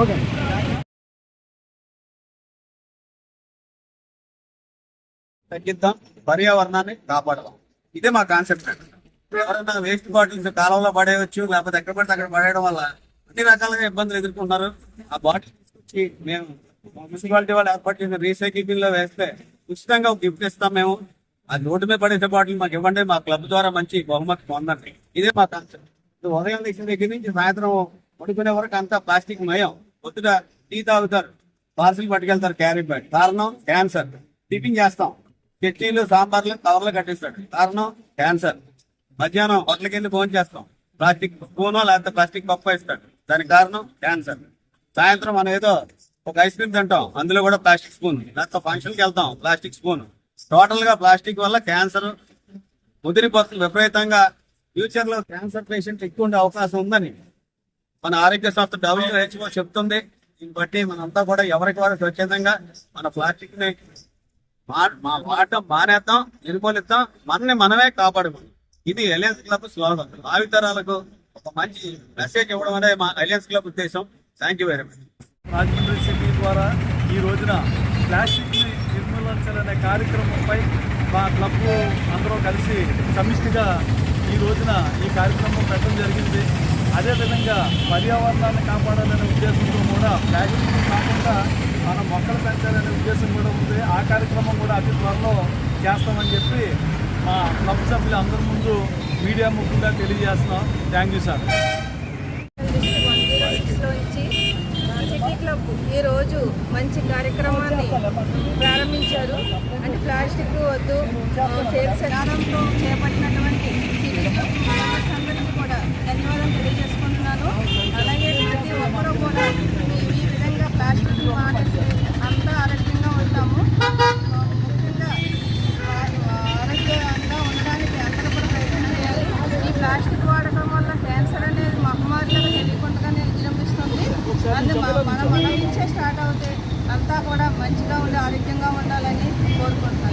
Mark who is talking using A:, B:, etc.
A: Okay.
B: తగ్గిద్దాం పర్యావరణాన్ని కాపాడదాం. ఇదే మా కాన్సెప్ట్. ఎవరైనా వేస్ట్ బాటిల్స్ కాలంలో పడేయచ్చు లేకపోతే ఎక్కడ పడితే అక్కడ పడేయడం వల్ల అన్ని రకాలుగా ఇబ్బందులు ఎదుర్కొంటున్నారు. ఆ బాటిల్ తీసుకొచ్చి మేము మున్సిపాలిటీ వాళ్ళు ఏర్పాటు చేసిన రీసైక్లింగ్ బిన్లో వేస్తే ఉచితంగా గిఫ్ట్ ఇస్తాం మేము. ఆ రోడ్డు మీద పడేసే బాటిల్ మాకు ఇవ్వండి మా క్లబ్ ద్వారా మంచి బహుమతి పొందండి. ఇదే మా కాన్సెప్ట్. ఉదయం తీసిన దగ్గర నుంచి సాయంత్రం పడుకునే వరకు అంతా ప్లాస్టిక్ మయం. పొద్దుట టీ తాగుతారు పార్సిల్ పట్టుకెళ్తారు క్యారీ బ్యాగ్. కారణం క్యాన్సర్. టిఫిన్ చేస్తాం. చట్నీలు సాంబార్లు కవర్లు కట్టిస్తాడు కారణం క్యాన్సర్. మధ్యాహ్నం హోటల్కి వెళ్ళి ఫోన్ చేస్తాం. ప్లాస్టిక్ స్పూనో లేకపోతే ప్లాస్టిక్ పప్పు ఇస్తాడు దానికి కారణం క్యాన్సర్. సాయంత్రం మనం ఏదో ఒక ఐస్ క్రీమ్ తింటాం. అందులో కూడా ప్లాస్టిక్ స్పూన్. లేకపోతే ఫంక్షన్కి వెళ్తాం ప్లాస్టిక్ స్పూన్. టోటల్గా ప్లాస్టిక్ వల్ల క్యాన్సర్ ముదిరిపోతుంది. విపరీతంగా ఫ్యూచర్లో క్యాన్సర్ పేషెంట్ ఎక్కువ ఉండే అవకాశం ఉందని మన ఆరోగ్య సంస్థ డబ్ల్యూహెచ్ఓ చెప్తుంది. దీన్ని బట్టి మనంతా కూడా ఎవరికి వారు స్వచ్ఛందంగా మన ప్లాస్టిక్ని మా- మా మానేద్దాం నిర్మూలిద్దాం మనని మనమే కాపాడుకుందాం ఇది అలయన్స్ క్లబ్ స్లోగన్. భావితరాలకు ఒక మంచి మెసేజ్ ఇవ్వడం అనే మా అలయన్స్ క్లబ్ ఉద్దేశం. Thank you very much
A: Rajahmundry city ద్వారా ఈ రోజున ప్లాస్టిక్ని నిర్మూలించాలనే కార్యక్రమంపై మా క్లబ్ అందరూ కలిసి సమిష్టిగా ఈ రోజున ఈ కార్యక్రమం పెట్టడం జరిగింది. అదేవిధంగా పర్యావరణాన్ని కాపాడాలనే ఉద్దేశంతో కూడా ప్లాస్టిక్ కాకుండా మన మొక్కలు పెంచాలనే ఉద్దేశం కూడా ఉంది. ఆ కార్యక్రమం కూడా అతి త్వరలో చేస్తామని చెప్పి మా క్లబ్ సభ్యులు అందరి ముందు మీడియా ముఖ్యంగా తెలియజేస్తున్నాం. Thank you sir.
C: క్లబ్ ఈరోజు మంచి కార్యక్రమాన్ని ప్రారంభించారు. అంటే ప్లాస్టిక్ వద్దు ఆ, సేల్స్ చేపట్టినటువంటి అందరికీ కూడా ధన్యవాదాలు తెలియజేసుకుంటున్నాను అలాగే ప్రతి ఒక్కరూ కూడా ఈ- విధంగా ప్లాస్టిక్ మానేసి అంతా ఆరోగ్యంగా ఉంటాము ఆ, ముఖ్యంగా ఆరోగ్యంగా ఉండడానికి అందరూ కూడా ప్రయత్నం చేయాలి ఈ ప్లాస్టిక్ వాడటం వల్ల క్యాన్సర్ అనేది మహమ్మారిగా తెలియకుండానే విజృంభిస్తుంది అందుకే మన మన నుంచే స్టార్ట్ అవుతే అంతా కూడా మంచిగా ఉండి ఆరోగ్యంగా ఉండాలని కోరుకుంటున్నాను.